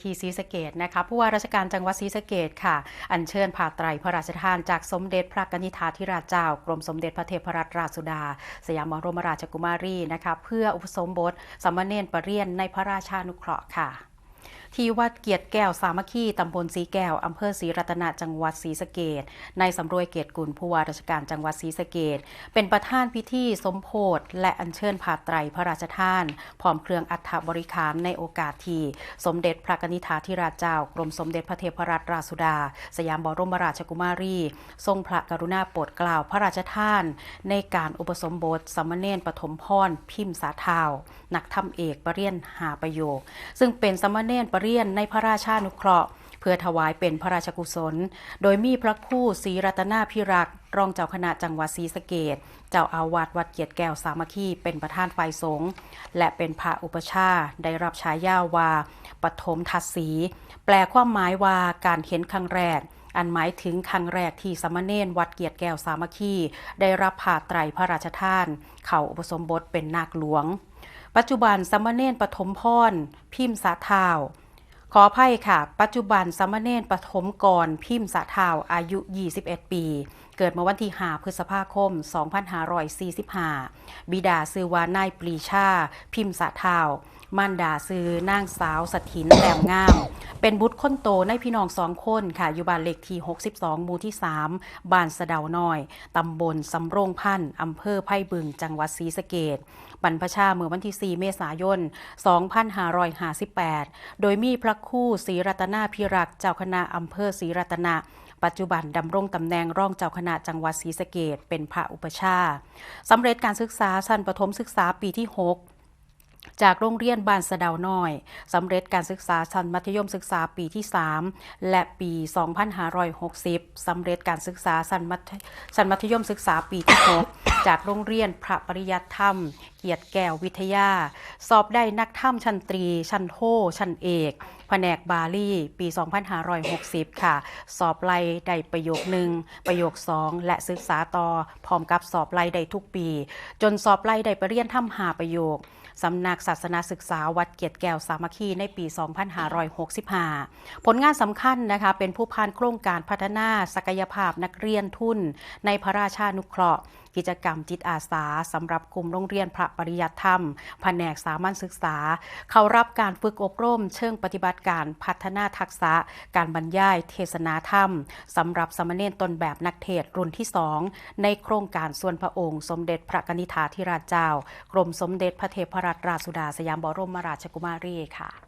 ที่ศรีสะเกดนะคะผู้ว่าราชการจังหวัดศรีสะเกดค่ะ อัญเชิญผ่าไตรพระราชทานจากสมเด็จพระกนิษฐาธิราชเจ้า กรมสมเด็จพระเทพรัตนราชสุดา สยามบรมราชกุมารีนะคะเพื่ออุปสมบทสามเณรประเรียนในพระราชานุเคราะห์ค่ะ ที่วัดเกียรติแก้วสามัคคีตำบลสีแก้วอำเภอศรีรัตนจังหวัดศรีสะเกดในสำรวยเกียรติกุลผู้ว่าราชการจังหวัดศรีสะเกดเป็นประธานพิธีสมโพธและอัญเชิญผาไตรพระราชทาน พร้อมเครื่องอัฐบริคารในโอกาสที่สมเด็จพระกนิษฐาธิราชเจ้ากรมสมเด็จพระเทพรัตนราชสุดา สยามบรมราชกุมารี ทรงพระกรุณาโปรดเกล้าพระราชทาน ในการอุปสมบทสามเณรปฐมพรพิมพ์สาเทานักธรรมเอกปรริยนหาประโยค ซึ่งเป็นสามเณรปรริยนในพระราชานุเคราะห์ เพื่อถวายเป็นพระราชกุศล โดยมีพระคู่ศรีรัตนาพิรักษ์รองเจ้าคณะจังหวัดศรีสะเกดเจ้าอาวาสวัดเกียรติแก้วสามัคคีเป็นประธานฝ่ายสงฆ์และเป็นพระอุปชาได้รับฉายาว่าปฐมทัศสีแปลความหมายว่าการเห็นครั้งแรก อันหมายถึงครั้งแรกที่สามเณรวัดเกียรติแก้วสามัคคีได้รับผ่าไตรพระราชทาน เข้าอุปสมบทเป็นนาคหลวง ปัจจุบันสามเณรปฐมพรพิมพ์สาทาว ขออภัยค่ะ ปัจจุบันสามเณรปฐมกรพิมพ์สะทาวอายุ 21 ปี เกิดมื่อวันที่5พฤษภาคม 2545 บิดาซื้อว่านายปรีชา พิมพ์สาทาวมารดาซื้อนางสาวสถินแหลมงาม เป็นบุตรคนโตในพี่น้องสองคนค่ะ อยู่บ้านเลขที่ 62 หมู่ที่ 3 บ้านสะเดาน้อย ตำบลสำโรงพันธ์อำเภอไผ่บึง จังหวัดศรีสะเกดบรรพชาเมื่อวันที่ 4 เมษายน 2558 โดยมีพระคู่ศรีรัตนาพิรักษ์เจ้าคณะอำเภอศรีรัตนา ปัจจุบันดำรงตำแหน่งรองเจ้าคณะจังหวัดศรีสะเกดเป็นพระอุปชาสำเร็จการศึกษาชั้นประถมศึกษาปีที่ 6จากโรงเรียนบ้านสะเดาน้อยสำเร็จการศึกษาชั้นมัธยมศึกษาปีที่ 3 และปี 2560สำเร็จการศึกษาชั้นมัธชั้นมัธยมศึกษาปีที่ 6 จากโรงเรียนพระปริยัติธรรม เกียรติแก้ววิทยา สอบได้นักธรรมชั้นตรี ชั้นโทชั้นเอกแผนกบาลีปี 2560 ค่ะ สอบไล่ได้ประโยคหนึ่งประโยค 2 และศึกษาต่อ พร้อมกับสอบไล่ได้ทุกปี จนสอบไล่ได้ปเรียนทำหาประโยคสำนักศาสนาศึกษาวัดเกียรติแก้วสามัคคีในปี 2565 ผลงานสำคัญนะคะ เป็นผู้พานโครงการพัฒนาศักยภาพนักเรียนทุน ในพระราชานุเคราะห์ กิจกรรมจิตอาสาสำหรับกลุ่มโรงเรียนพระปริยัติธรรม แผนกสามัญศึกษา เข้ารับการฝึกอบรมเชิงปฏิบัติการพัฒนาทักษะ การบรรยายเทศนาธรรมสำหรับสามเณรตนแบบนักเทศรุ่นที่สองในโครงการส่วนพระองค์ สมเด็จพระกนิษฐาธิราชเจ้า กรมสมเด็จพระเทพรัตนราชสุดาสยามบรมราชกุมารีค่ะ